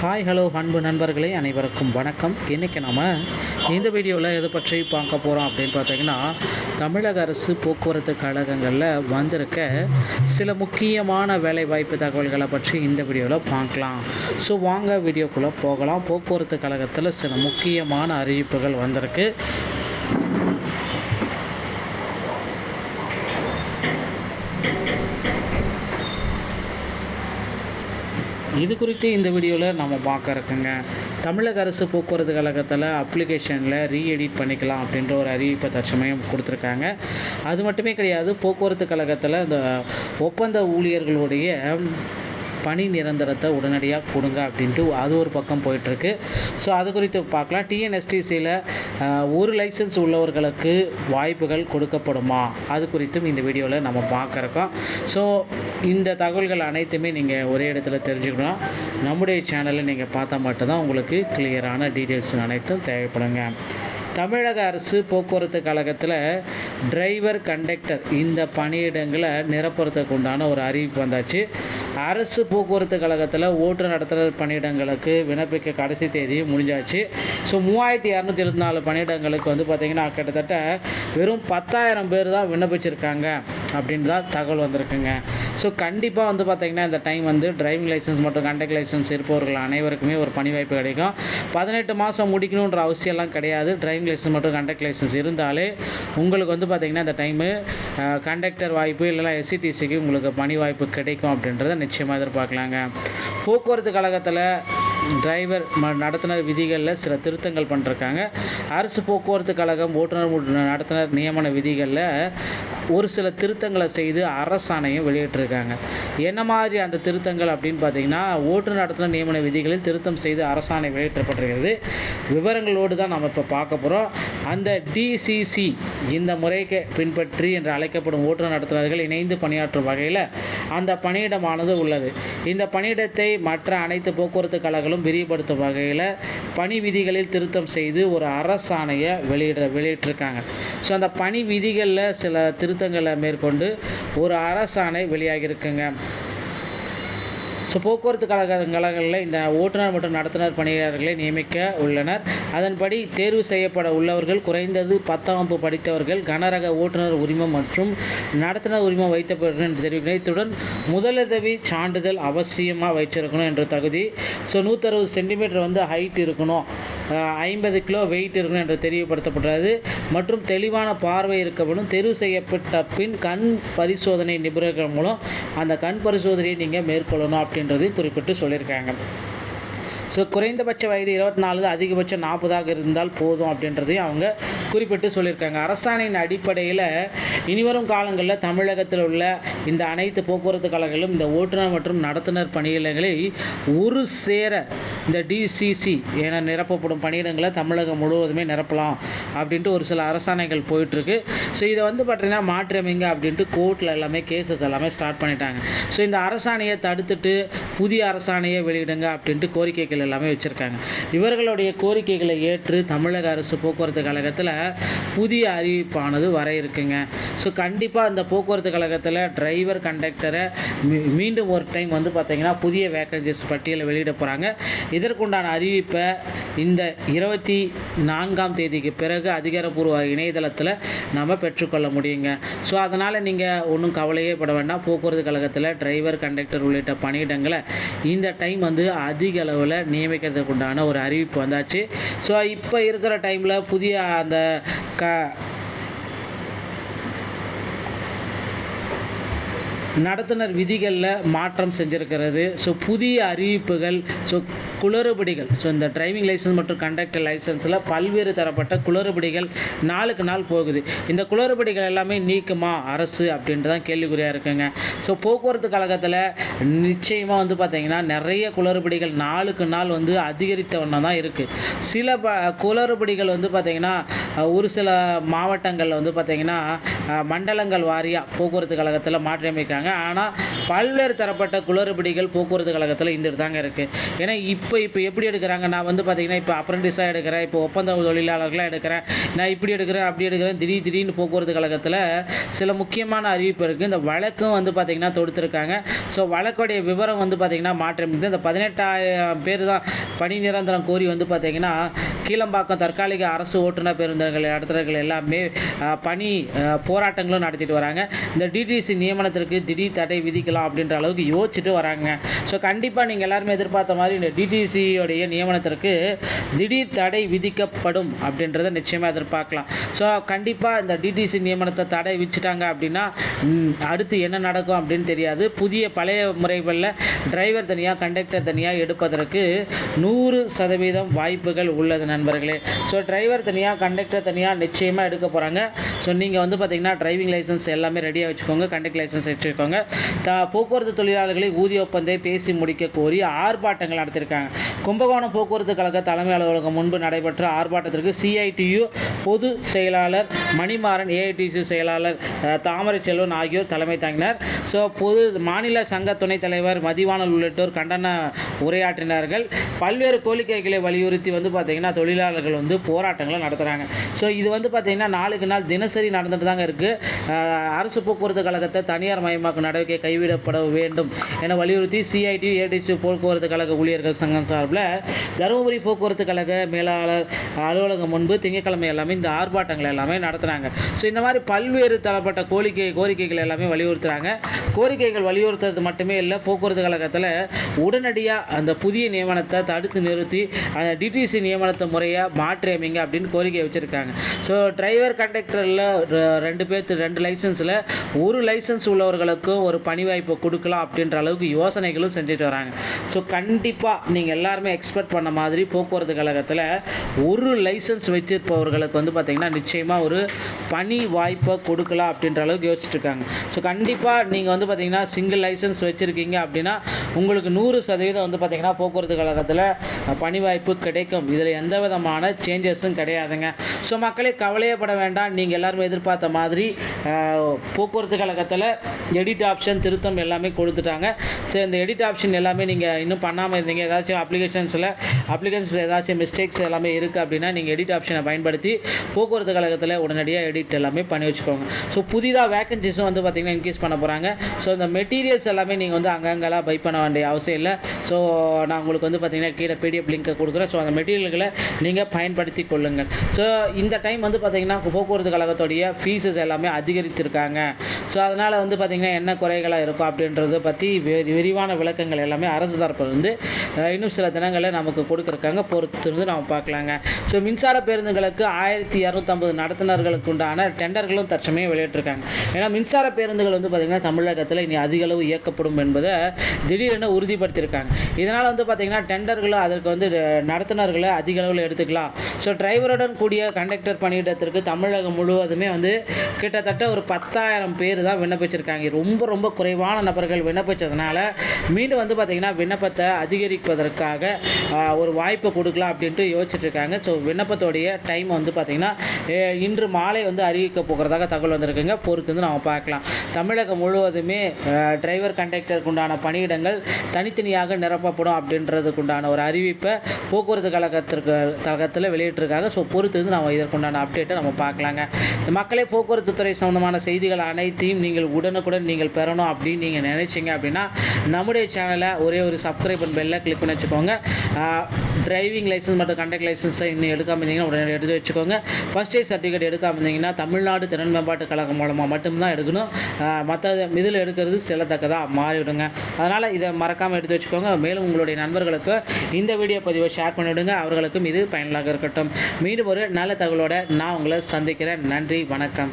Hi hello அன்பு நண்பர்களே அனைவருக்கும் வணக்கம். இன்றைக்கி நம்ம இந்த வீடியோவில் எதை பற்றி பார்க்க போகிறோம் அப்படின்னு பார்த்தீங்கன்னா தமிழக அரசு போக்குவரத்து கழகங்களில் வந்திருக்க சில முக்கியமான வேலைவாய்ப்பு தகவல்களை பற்றி இந்த வீடியோவில் பார்க்கலாம். ஸோ வாங்க வீடியோக்குள்ளே போகலாம். போக்குவரத்து கழகத்தில் சில முக்கியமான அறிவிப்புகள் வந்திருக்கு. இது குறித்து இந்த வீடியோவில் நம்ம பார்க்க இருக்குங்க தமிழக அரசு போக்குவரத்து கழகத்தில் அப்ளிகேஷனில் ரீஎடிட் பண்ணிக்கலாம் அப்படின்ற ஒரு அறிவிப்பை தற்சமயம் கொடுத்துருக்காங்க. அது மட்டுமே கிடையாது போக்குவரத்து கழகத்தில் இந்த ஒப்பந்த ஊழியர்களுடைய பணி நிரந்தரத்தை உடனடியாக கொடுங்க அப்படின்ட்டு அது ஒரு பக்கம் போயிட்டுருக்கு. ஸோ அது குறித்து பார்க்கலாம். டிஎன்எஸ்டிசியில் ஒரு லைசன்ஸ் உள்ளவர்களுக்கு வாய்ப்புகள் கொடுக்கப்படுமா? அது குறித்தும் இந்த வீடியோவில் நம்ம பார்க்குறோம் ஸோ இந்த தகவல்கள் அனைத்துமே நீங்கள் ஒரே இடத்துல தெரிஞ்சுக்கணும். நம்முடைய சேனலை நீங்கள் பார்த்தா மட்டும்தான் உங்களுக்கு கிளியரான டீட்டெயில்ஸ் அனைத்தும் தேவைப்படுங்க. தமிழக அரசு போக்குவரத்து கழகத்தில் டிரைவர் கண்டக்டர் இந்த பணியிடங்களை நிரப்புறதுக்கு உண்டான ஒரு அறிவிப்பு வந்தாச்சு. அரசு போக்குவரத்து கழகத்தில் ஓட்டுநர் நடத்துகிற பணியிடங்களுக்கு விண்ணப்பிக்க கடைசி தேதி முடிஞ்சாச்சு. ஸோ மூவாயிரத்தி இரநூத்தி எழுபத்தி நாலு பணியிடங்களுக்கு வந்து பார்த்திங்கன்னா கிட்டத்தட்ட வெறும் பத்தாயிரம் பேர் தான் விண்ணப்பிச்சிருக்காங்க அப்படின்னு தான் தகவல் வந்திருக்குங்க. ஸோ கண்டிப்பாக வந்து பார்த்திங்கன்னா இந்த டைம் வந்து டிரைவிங் லைசன்ஸ் மற்றும் கண்டக்ட் லைசன்ஸ் இருப்பவர்கள் அனைவருக்குமே ஒரு பணி வாய்ப்பு கிடைக்கும். பதினெட்டு மாதம் முடிக்கணுன்ற அவசியம்லாம் கிடையாது. டிரைவிங் லைசன்ஸ் மற்றும் கண்டக்ட் லைசன்ஸ் இருந்தாலே உங்களுக்கு வந்து பார்த்திங்கன்னா இந்த டைமு கண்டக்டர் வாய்ப்பு இல்லைனா எஸ்சிடிசிக்கு உங்களுக்கு பணி வாய்ப்பு கிடைக்கும் அப்படின்றத நிச்சயமாக எதிர்பார்க்கலாங்க. போக்குவரத்து கழகத்தில் டிரைவர் ம நடத்துனர் விதிகளில் சில திருத்தங்கள் பண்ணிருக்காங்க அரசு போக்குவரத்து கழகம் ஓட்டுநர் நடத்துனர் நியமன விதிகளில் ஒரு சில திருத்தங்களை செய்து அரசாணையும் வெளியிட்டிருக்காங்க. என்ன மாதிரி அந்த திருத்தங்கள் அப்படின்னு பார்த்தீங்கன்னா ஓட்டுநர் நடத்துனர் நியமன விதிகளில் திருத்தம் செய்து அரசாணை வெளியிட்டப்பட்டிருக்கிறது விவரங்களோடு தான் நம்ம இப்போ பார்க்க போகிறோம் அந்த டிசிசி இந்த முறைக்கு பின்பற்றி என்று அழைக்கப்படும் ஓட்டுநர் நடத்துனர்கள் இணைந்து பணியாற்றும் வகையில் அந்த பணியிடமானது உள்ளது. இந்த பணியிடத்தை மற்ற அனைத்து போக்குவரத்து கழகங்களும் விரிவுபடுத்தும் வகையில் பணி விதிகளில் திருத்தம் செய்து ஒரு அரசாணையை வெளியிட வெளியிட்டிருக்காங்க. ஸோ அந்த பணி விதிகளில் சில திருத்தங்களை மேற்கொண்டு ஒரு அரசாணை வெளியாகியிருக்குங்க. ஸோ போக்குவரத்து கழக கழகங்களில் இந்த ஓட்டுநர் மற்றும் நடத்துனர் பணியாளர்களை நியமிக்க உள்ளனர். அதன்படி தேர்வு செய்யப்பட உள்ளவர்கள் குறைந்தது பத்தாம் வகுப்பு படித்தவர்கள் கனரக ஓட்டுநர் உரிமம் மற்றும் நடத்துனர் உரிமம் வைத்தவர்கள் என்று தெரிவிக்கிறேன் இத்துடன் முதலுதவி சான்றிதழ் அவசியமாக வைச்சிருக்கணும் என்ற தகுதி. ஸோ நூற்றறுபது சென்டிமீட்டர் வந்து ஹைட் இருக்கணும். ஐம்பது கிலோ வெயிட் இருக்கணும் என்று தெரியப்படுத்தப்பட்டது மற்றும் தெளிவான பார்வை இருக்கப்படும் தேர்வு செய்யப்பட்ட பின் கண் பரிசோதனை நிபுணர்கள் மூலம் அந்த கண் பரிசோதனையை நீங்கள் மேற்கொள்ளணும். அப்படின்றதையும் குறிப்பிட்டு சொல்லியிருக்காங்க. ஸோ குறைந்தபட்ச வயது இருபத்தி நாலு அதிகபட்சம் நாற்பதாக இருந்தால் போதும் அப்படின்றதையும் அவங்க குறிப்பிட்டு சொல்லியிருக்காங்க. அரசாணையின் அடிப்படையில் இனிவரும் காலங்களில் தமிழகத்தில் உள்ள இந்த அனைத்து போக்குவரத்து கழகங்களும் இந்த ஓட்டுநர் மற்றும் நடத்துனர் பணியிடங்களை ஒரு சேர இந்த டிசிசி என நிரப்பப்படும் பணியிடங்களை தமிழகம் முழுவதுமே நிரப்பலாம் அப்படின்ட்டு ஒரு சில அரசாணைகள் போயிட்டுருக்கு. ஸோ இதை வந்து பார்த்தீங்கன்னா மாற்றியமைங்க அப்படின்ட்டு கோர்ட்டில் எல்லாமே கேசஸ் எல்லாமே ஸ்டார்ட் பண்ணிட்டாங்க. ஸோ இந்த அரசாணையை தடுத்துட்டு புதிய அரசாணையை வெளியிடுங்க அப்படின்ட்டு கோரிக்கைகள் எல்லாமே வச்சுருக்காங்க. இவர்களுடைய கோரிக்கைகளை ஏற்று தமிழக அரசு போக்குவரத்து கழகத்தில் புதிய அறிவிப்பானது வர இருக்குங்க. ஸோ கண்டிப்பாக அந்த போக்குவரத்து கழகத்தில் டிரைவர் கண்டக்டரை மீ- மீண்டும் ஒரு டைம் வந்து பார்த்திங்கன்னா புதிய வேக்கன்சிஸ் பட்டியலை வெளியிட போகிறாங்க இதற்குண்டான அறிவிப்பை இந்த இருபத்தி நான்காம் தேதிக்கு பிறகு அதிகாரப்பூர்வ இணையதளத்தில் நம்ம பெற்றுக்கொள்ள முடியுங்க. ஸோ அதனால் நீங்கள் ஒன்றும் கவலையே பட வேண்டாம். போக்குவரத்து கழகத்தில் டிரைவர் கண்டக்டர் உள்ளிட்ட பணியிடங்களை இந்த டைம் வந்து அதிக அளவில் நியமிக்கிறதுக்கு உண்டான ஒரு அறிவிப்பு வந்தாச்சு. ஸோ இப்போ இருக்கிற டைமில் புதிய அந்த க நடத்துனர் விதிகளில் மாற்றம் செஞ்சுருக்கிறது. ஸோ புதிய அறிவிப்புகள் ஸோ குளறுபடிகள். ஸோ இந்த டிரைவிங் லைசன்ஸ் மற்றும் கண்டக்டர் லைசன்ஸில் பல்வேறு தரப்பட்ட குளறுபடிகள் நாளுக்கு நாள் போகுது. இந்த குளறுபடிகள் எல்லாமே நீக்குமா அரசு அப்படின்ட்டு தான் கேள்விக்குறியாக இருக்குங்க. ஸோ போக்குவரத்து கழகத்தில் நிச்சயமாக வந்து பார்த்திங்கன்னா நிறைய குளறுபடிகள் நாளுக்கு நாள் வந்து அதிகரித்த வண்ணம் தான் இருக்குது சில ப குளறுபடிகள் வந்து பார்த்திங்கன்னா ஒரு சில மாவட்டங்களில் வந்து பார்த்திங்கன்னா மண்டலங்கள் வாரியாக போக்குவரத்து கழகத்தில் மாற்றியமைக்காங்க ஆனால் பல்வேறு தரப்பட்ட குளறுபடிகள் போக்குவரத்து கழகத்தில் இருந்துட்டு தாங்க இருக்குது ஏன்னா இப்போ இப்போ இப்போ எப்படி எடுக்கிறாங்க? நான் வந்து பார்த்தீங்கன்னா இப்போ அப்ரெண்டிஸாக எடுக்கிறேன். இப்போ ஒப்பந்த தொழிலாளர்களாக எடுக்கிறேன். நான் இப்படி எடுக்கிறேன் அப்படி எடுக்கிறேன் திடீர் திடீர்னு போக்குவரத்து கழகத்தில் சில முக்கியமான அறிவிப்பு இருக்குது இந்த வழக்கும் வந்து பார்த்திங்கன்னா தொடுத்துருக்காங்க. ஸோ வழக்குடைய விவரம் வந்து பார்த்திங்கன்னா மாற்றம் இந்த பதினெட்டாயிரம் பேர் தான் பணி நிரந்தரம் கோரி வந்து பார்த்திங்கன்னா கீழம்பாக்கம் தற்காலிக அரசு ஓட்டுநர் பேருந்துகள் நடத்துறவர்கள் எல்லாமே பணி போராட்டங்களும் நடத்திட்டு வராங்க. இந்த டிடிசி நியமனத்திற்கு திடீர் தடை விதிக்கலாம் அப்படின்ற அளவுக்கு யோசிச்சுட்டு வராங்க. ஸோ கண்டிப்பாக நீங்கள் எல்லாருமே எதிர்பார்த்த மாதிரி இந்த டிடி டிடிசியோடைய நியமனத்திற்கு திடீர் தடை விதிக்கப்படும் அப்படின்றத நிச்சயமாக எதிர்பார்க்கலாம். ஸோ கண்டிப்பாக இந்த டிடிசி நியமனத்தை தடை விதிச்சிட்டாங்க அப்படின்னா அடுத்து என்ன நடக்கும் அப்படின்னு தெரியாது. புதிய பழைய முறைகளில் டிரைவர் தனியாக கண்டக்டர் தனியாக எடுப்பதற்கு நூறு சதவீதம் வாய்ப்புகள் உள்ளது நண்பர்களே. ஸோ டிரைவர் தனியாக கண்டக்டர் தனியாக நிச்சயமாக எடுக்க போகிறாங்க ஸோ நீங்கள் வந்து பார்த்தீங்கன்னா டிரைவிங் லைசன்ஸ் எல்லாமே ரெடியாக வச்சுக்கோங்க கண்டக்ட் லைசன்ஸ் வச்சுக்கோங்க. த போக்குவரத்து தொழிலாளர்களை ஊதிய ஒப்பந்தை பேசி முடிக்க கோரி ஆர்ப்பாட்டங்கள் நடத்தியிருக்காங்க கும்பகோணம் போக்குவரத்து கழக தலைமை அலுவலகம் முன்பு நடைபெற்ற ஆர்ப்பாட்டத்திற்கு சிஐடியு பொது செயலாளர் மணிமாறன் ஏஐடிசி செயலாளர் தாமரை செல்வன் ஆகியோர் தலைமை தாங்கினர். ஸோ பொது மாநில சங்க துணைத் தலைவர் மதிவானல் உள்ளிட்டோர் கண்டன உரையாற்றினார்கள். பல்வேறு கோரிக்கைகளை வலியுறுத்தி வந்து பார்த்திங்கன்னா தொழிலாளர்கள் வந்து போராட்டங்களை நடத்துகிறாங்க ஸோ இது வந்து பார்த்திங்கன்னா நாளுக்கு நாள் தினசரி நடந்துட்டு தாங்க இருக்குது அரசு போக்குவரத்து கழகத்தை தனியார் மயமாக்கும் நடவடிக்கை கைவிடப்பட வேண்டும் என வலியுறுத்தி சிஐடி ஏடிசி போக்குவரத்து கழக ஊழியர்கள் சங்கம் சார்பில் தருமபுரி போக்குவரத்து கழக மேலாளர் அலுவலகம் முன்பு திங்கட்கிழமை எல்லாமே இந்த ஆர்ப்பாட்டங்கள் எல்லாமே நடத்துகிறாங்க ஸோ இந்த மாதிரி பல்வேறு தரப்பட்ட கோரிக்கை கோரிக்கைகள் எல்லாமே வலியுறுத்துகிறாங்க கோரிக்கைகள் வலியுறுத்துறது மட்டுமே இல்லை போக்குவரத்து கழகத்தில் உடனடியாக அந்த புதிய நியமனத்தை தடுத்து நிறுத்தி அந்த டிடிசி நியமனத்தை முறையாக மாற்றி அமைங்க அப்படின்னு கோரிக்கை வச்சுருக்காங்க. ஸோ டிரைவர் கண்டக்டரில் ரெண்டு பேர்த்து ரெண்டு லைசன்ஸில் ஒரு லைசன்ஸ் உள்ளவர்களுக்கும் ஒரு பணி வாய்ப்பு கொடுக்கலாம் அப்படின்ற அளவுக்கு யோசனைகளும் செஞ்சுட்டு வராங்க. ஸோ கண்டிப்பாக நீங்கள் நீங்கள் எல்லாருமே எக்ஸ்பெக்ட் பண்ண மாதிரி போக்குவரத்து கழகத்தில் ஒரு லைசன்ஸ் வச்சிருப்பவர்களுக்கு வந்து பார்த்திங்கன்னா நிச்சயமாக ஒரு பணி வாய்ப்பை கொடுக்கலாம் அப்படின்ற அளவுக்கு யோசிச்சுட்ருக்காங்க ஸோ கண்டிப்பாக நீங்கள் வந்து பார்த்திங்கன்னா சிங்கிள் லைசன்ஸ் வச்சுருக்கீங்க அப்படின்னா உங்களுக்கு நூறு சதவீதம் வந்து பார்த்திங்கன்னா போக்குவரத்து கழகத்தில் பணி வாய்ப்பு கிடைக்கும். இதில் எந்த விதமான சேஞ்சஸும் கிடையாதுங்க. ஸோ மக்களே கவலையப்பட வேண்டாம். நீங்கள் எல்லாருமே எதிர்பார்த்த மாதிரி போக்குவரத்து கழகத்தில் எடிட் ஆப்ஷன் திருத்தம் எல்லாமே கொடுத்துட்டாங்க. ஸோ இந்த எடிட் ஆப்ஷன் எல்லாமே நீங்கள் இன்னும் பண்ணாமல் இருந்தீங்க. ஏதாச்சும் அப்ளிகேஷன்ஸில் அப்ளிகேஷன்ஸ் ஏதாச்சும் மிஸ்டேக்ஸ் எல்லாமே இருக்குது அப்படின்னா நீங்கள் எடிட் ஆப்ஷனை பயன்படுத்தி போக்குவரத்து கழகத்தில் உடனடியாக எடிட் எல்லாமே பண்ணி வச்சுக்கோங்க. ஸோ புதிதாக வேக்கன்சிஸும் வந்து பார்த்திங்கன்னா இன்க்ரீஸ் பண்ண போகிறாங்க ஸோ இந்த மெட்டீரியல்ஸ் எல்லாமே நீங்கள் வந்து அங்கங்கெல்லாம் பை பண்ண வேண்டிய அவசியம் இல்லை. ஸோ நான் உங்களுக்கு வந்து பார்த்திங்கன்னா கீழே பிடிஎஃப் லிங்க்கை கொடுக்குறேன். ஸோ அந்த மெட்டீரியல்களை நீங்கள் பயன்படுத்தி கொள்ளுங்கள். ஸோ இந்த டைம் வந்து பார்த்திங்கன்னா போக்குவரத்து கழகத்துடைய ஃபீஸஸ் எல்லாமே அதிகரித்திருக்காங்க. ஸோ அதனால் வந்து பார்த்திங்கன்னா என்ன குறைகளாக இருக்கும் அப்படின்றத பற்றி விரிவான விளக்கங்கள் எல்லாமே அரசு தரப்பில் வந்து இன்னும் இன்னும் சில தினங்களில் நமக்கு கொடுக்குறக்காங்க பொறுத்து இருந்து நம்ம பார்க்கலாங்க. ஸோ மின்சார பேருந்துகளுக்கு ஆயிரத்தி இரநூத்தம்பது நடத்துனர்களுக்கு உண்டான டெண்டர்களும் தற்சமயம் வெளியிட்டிருக்காங்க. ஏன்னா மின்சார பேருந்துகள் வந்து பார்த்திங்கன்னா தமிழகத்தில் இனி அதிக அளவு இயக்கப்படும் என்பதை திடீரென உறுதிப்படுத்தியிருக்காங்க. இதனால் வந்து பார்த்திங்கன்னா டெண்டர்களும் அதற்கு வந்து நடத்துனர்களை அதிக அளவில் எடுத்துக்கலாம். ஸோ டிரைவருடன் கூடிய கண்டக்டர் பணியிடத்திற்கு தமிழகம் முழுவதுமே வந்து கிட்டத்தட்ட ஒரு பத்தாயிரம் பேர் தான் விண்ணப்பிச்சிருக்காங்க. ரொம்ப ரொம்ப குறைவான நபர்கள் விண்ணப்பித்ததுனால மீண்டும் வந்து பார்த்திங்கன்னா விண்ணப்பத்தை அதிகரிப்பதற்கு ஆஹ், ஒரு வாய்ப்பை கொடுக்கலாம் அப்படின்ட்டு யோசிச்சுட்ருக்காங்க. ஸோ விண்ணப்பத்தோடைய டைம் வந்து பார்த்திங்கன்னா இன்று மாலை வந்து அறிவிக்க போகிறதாக தகவல் வந்திருக்குங்க. பொறுத்து வந்து நம்ம பார்க்கலாம். தமிழகம் முழுவதுமே டிரைவர் கண்டக்டருக்கு உண்டான பணியிடங்கள் தனித்தனியாக நிரப்பப்படும் அப்படின்றதுக்கு உண்டான ஒரு அறிவிப்பை போக்குவரத்து கழகத்திற்கு கழகத்தில் வெளியிட்டிருக்காங்க. ஸோ பொறுத்து வந்து நம்ம இதற்குண்டான அப்டேட்டை நம்ம பார்க்கலாங்க. இந்த மக்களே போக்குவரத்து துறை சம்மந்தமான செய்திகள் அனைத்தையும் நீங்கள் உடனுக்குடன் நீங்கள் பெறணும் அப்படின்னு நீங்கள் நினைச்சிங்க அப்படின்னா நம்முடைய சேனலை ஒரே ஒரு சப்ஸ்கிரைப் பண்ண பெல்லை கிளிக் பண்ணி வச்சுக்கோங்க. டிரைவிங் லைசன்ஸ் மற்றும் கண்டக்ட் லைசன்ஸை இன்னும் எடுக்காம இருந்தீங்கன்னா உடனே எடுத்து வச்சுக்கோங்க. ஃபர்ஸ்ட் எய்ட் சர்டிஃபிகேட் எடுக்காம இருந்தீங்கன்னா தமிழ்நாடு திறன் மேம்பாட்டு கழகம் மூலமாக மட்டும்தான் எடுக்கணும். மற்ற இதில் எடுக்கிறது செல்லத்தக்கதாக மாறிவிடுங்க. அதனால் இதை மறக்காமல் எடுத்து வச்சுக்கோங்க. மேலும் உங்களுடைய நண்பர்களுக்கு இந்த வீடியோ பதிவை ஷேர் பண்ணிவிடுங்க. அவர்களுக்கும் இது பயனுள்ளதாக இருக்கட்டும். மீண்டும் ஒரு நல்ல தகவலோட நான் உங்களை சந்திக்கிறேன். நன்றி வணக்கம்.